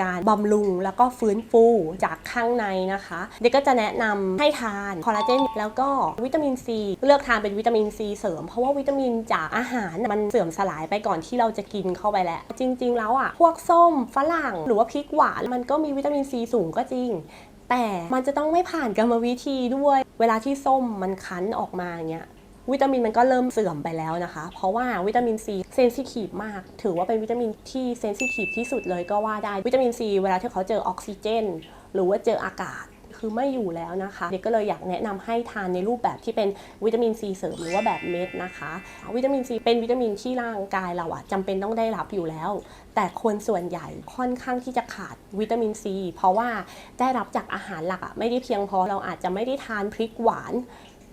การบำรุงแล้วก็ฟื้นฟูจากข้างในนะคะ เด็กก็จะแนะนำให้ทานคอลลาเจนแล้วก็วิตามินซีเลือกทานเป็นวิตามินซีเสริม เพราะว่าวิตามินจากอาหารมันเสื่อมสลายไปก่อนที่เราจะกินเข้าไปแล้ว จริง ๆ แล้วอะ พวกส้มฝรั่ง หรือว่าพริกหวาน มันก็มีวิตามินซีสูงก็จริง แต่มันจะต้องไม่ผ่านกรรมวิธีด้วย เวลาที่ส้มมันคั้นออกมาเงี้ย วิตามินมันก็เริ่มเสื่อมไปแล้วนะคะ เพราะว่าวิตามินซีเซนซิทีฟมาก ถือว่าเป็นวิตามินที่เซนซิทีฟที่สุดเลยก็ว่าได้วิตามินซีเวลาที่เขาเจอออกซิเจน หรือว่าเจออากาศคือไม่อยู่แล้วนะคะ เด็กก็เลยอยากแนะนำให้ทานในรูปแบบที่เป็นวิตามินซีเสริมหรือว่าแบบเม็ดนะคะ วิตามินซีเป็นวิตามินที่ร่างกายเราอะจำเป็นต้องได้รับอยู่แล้ว แต่คนส่วนใหญ่ค่อนข้างที่จะขาดวิตามินซีเพราะว่าได้รับจากอาหารหลักอะไม่ได้เพียงพอเราอาจจะไม่ได้ทานพริกหวาน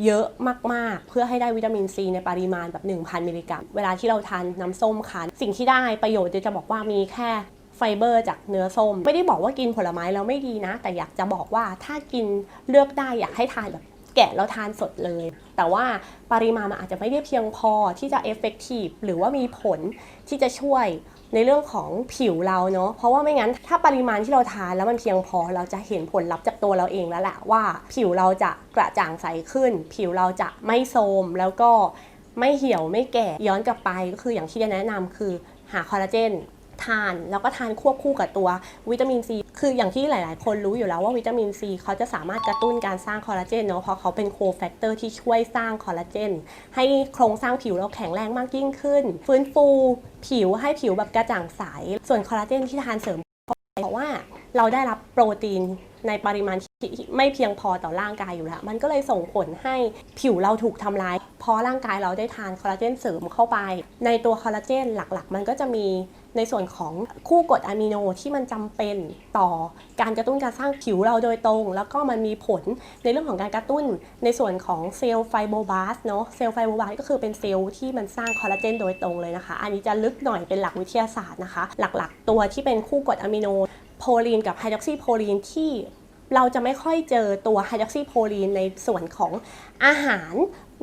เยอะมากๆ เพื่อให้ได้วิตามินซีในปริมาณแบบ 1,000 มิลลิกรัม เวลาที่เราทานน้ำส้มคั้นสิ่งที่ได้ประโยชน์จะบอกว่ามีแค่ไฟเบอร์จากเนื้อส้ม ไม่ได้บอกว่ากินผลไม้แล้วไม่ดีนะ แต่อยากจะบอกว่าถ้ากินเลือกได้อยากให้ทานแบบแกะแล้วทานสดเลย แต่ว่าปริมาณมันอาจจะไม่ได้เพียงพอที่จะเอฟเฟกตีฟหรือว่ามีผลที่จะช่วย ในเรื่องของผิวเราเนาะเพราะว่าไม่งั้นถ้าปริมาณที่เราทานแล้วมันเพียงพอเราจะเห็นผลลัพธ์จากตัวเราเองแล้วแหละว่า ผิวเราจะกระจ่างใสขึ้น ผิวเราจะไม่โทรมแล้วก็ไม่เหี่ยวไม่แก่ย้อนกลับไปก็คืออย่างที่จะแนะนำคือหาคอลลาเจน ทานแล้วก็ทานควบคู่กับตัววิตามินซีคืออย่างที่หลาย ๆ คนรู้อยู่แล้วว่าวิตามินซีเขาจะสามารถกระตุ้นการสร้างคอลลาเจนเนาะเพราะเขาเป็นโคแฟกเตอร์ที่ช่วยสร้างคอลลาเจนให้โครงสร้างผิวเราแข็งแรงมากยิ่งขึ้น ฟื้นฟูผิวให้ผิวแบบกระจ่างใส ส่วนคอลลาเจนที่ทานเสริมเพราะว่าเราได้รับโปรตีน ในปริมาณที่ไม่เพียงพอต่อร่างกายอยู่แล้ว มันก็เลยส่งผลให้ผิวเราถูกทำร้าย เพราะร่างกายเราได้ทานคอลลาเจนเสริมเข้าไป ในตัวคอลลาเจนหลักๆ มันก็จะมีในส่วนของคู่กรดอะมิโนที่มันจำเป็นต่อการกระตุ้นการสร้างผิวเราโดยตรง แล้วก็มันมีผลในเรื่องของการกระตุ้นในส่วนของเซลล์ไฟโบบาสเนาะเซลล์ไฟโบบาสก็คือเป็นเซลล์ที่มันสร้างคอลลาเจนโดยตรงเลยนะคะ อันนี้จะลึกหน่อยเป็นหลักวิทยาศาสตร์นะคะ หลักๆ ตัวที่เป็นคู่กรดอะมิโนโพลีนกับไฮดรอกซีโพลีนที่ เราจะไม่ค่อยเจอตัวไฮดรอกซีโพลีนในส่วนของอาหาร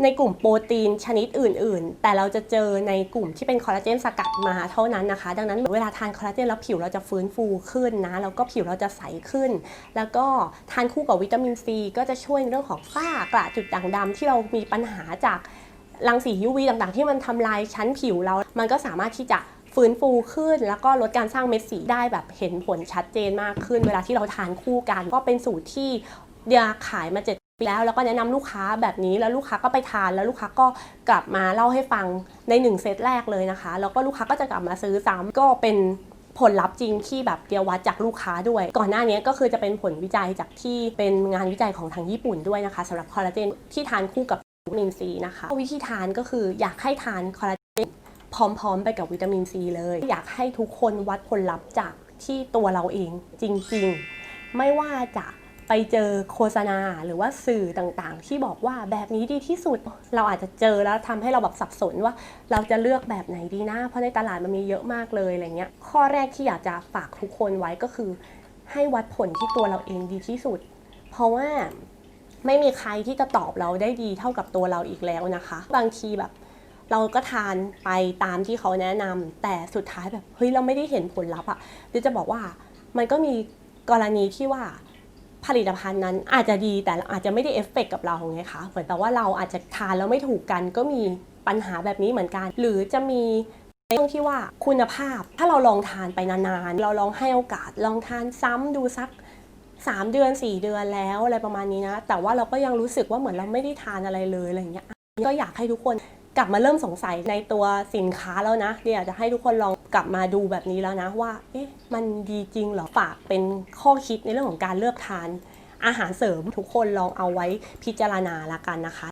ในกลุ่มโปรตีนชนิดอื่น ๆ แต่เราจะเจอในกลุ่มที่เป็นคอลลาเจนสกัดมาเท่านั้นนะคะ ดังนั้นเวลาทานคอลลาเจนแล้วผิวเราจะฟื้นฟูขึ้นนะ แล้วก็ผิวเราจะใสขึ้น แล้วก็ทานคู่กับวิตามินซีก็จะช่วยในเรื่องของฝ้ากระจุดด่างดำที่เรามีปัญหาจากรังสี UV ต่างๆ ที่มันทำลายชั้นผิวเรา มันก็สามารถที่จะ ฟื้นฟูขึ้น แล้วก็ลดการสร้างเม็ดสีได้แบบเห็นผลชัดเจนมากขึ้น เวลาที่เราทานคู่กัน ก็เป็นสูตรที่เดียขายมาเจ็ดปีแล้ว แล้วก็แนะนำลูกค้าแบบนี้แล้วลูกค้าก็ไปทานแล้วลูกค้าก็กลับมาเล่าให้ฟังในหนึ่งเซตแรกเลยนะคะแล้วก็ลูกค้าก็จะกลับมาซื้อซ้ำก็เป็นผลลัพธ์จริงที่แบบเดียววัดจากลูกค้าด้วย ก่อนหน้านี้ก็คือจะเป็นผลวิจัยจากที่เป็นงานวิจัยของทางญี่ปุ่นด้วยนะคะสำหรับคอลลาเจนที่ทานคู่กับวิตามินซีนะคะ วิธีทานก็คืออยากให้ทานคอลลาเจน พร้อมๆ ไปกับวิตามินซีเลย อยากให้ทุกคนวัดผลลัพธ์จากที่ตัวเราเองจริงๆ ไม่ว่าจะไปเจอโฆษณาหรือว่าสื่อต่างๆ ที่บอกว่าแบบนี้ดีที่สุดเราอาจจะเจอแล้วทำให้เราแบบสับสนว่า เราจะเลือกแบบไหนดีนะเพราะในตลาดมันมีเยอะมากเลยอะไรเงี้ยข้อแรกที่อยากจะฝากทุกคนไว้ก็คือ ให้วัดผลที่ตัวเราเองดีที่สุด เพราะว่าไม่มีใครที่จะตอบเราได้ดีเท่ากับตัวเราอีกแล้วนะคะ บางทีแบบ เราก็ทานไปตามที่เขาแนะนำแต่สุดท้ายแบบเฮ้ยเราไม่ได้เห็นผลลัพธ์อะเดี๋ยวจะบอกว่ามันก็มีกรณีที่ว่าผลิตภัณฑ์นั้นอาจจะดีแต่อาจจะไม่ได้เอฟเฟกต์กับเราไงคะเหมือนแต่ว่าเราอาจจะทานแล้วไม่ถูกกันก็มีปัญหาแบบนี้เหมือนกัน หรือจะมีในเรื่องที่ว่าคุณภาพถ้าเราลองทานไปนานๆ เราลองให้โอกาสลองทานซ้ำดูสัก 3 เดือน 4 เดือนแล้วอะไรประมาณนี้นะ แต่ว่าเราก็ยังรู้สึกว่าเหมือนเราไม่ได้ทานอะไรเลยอะไรอย่างเงี้ยก็อยากให้ทุกคน กลับมาเริ่มสงสัยในตัวสินค้าแล้วนะเดี๋ยวจะให้ทุกคนลองกลับมาดูแบบนี้แล้วนะว่าเอ๊ะมันดีจริงเหรอฝากเป็นข้อคิดในเรื่องของการเลือกทานอาหารเสริมทุกคนลองเอาไว้พิจารณาละกันนะคะ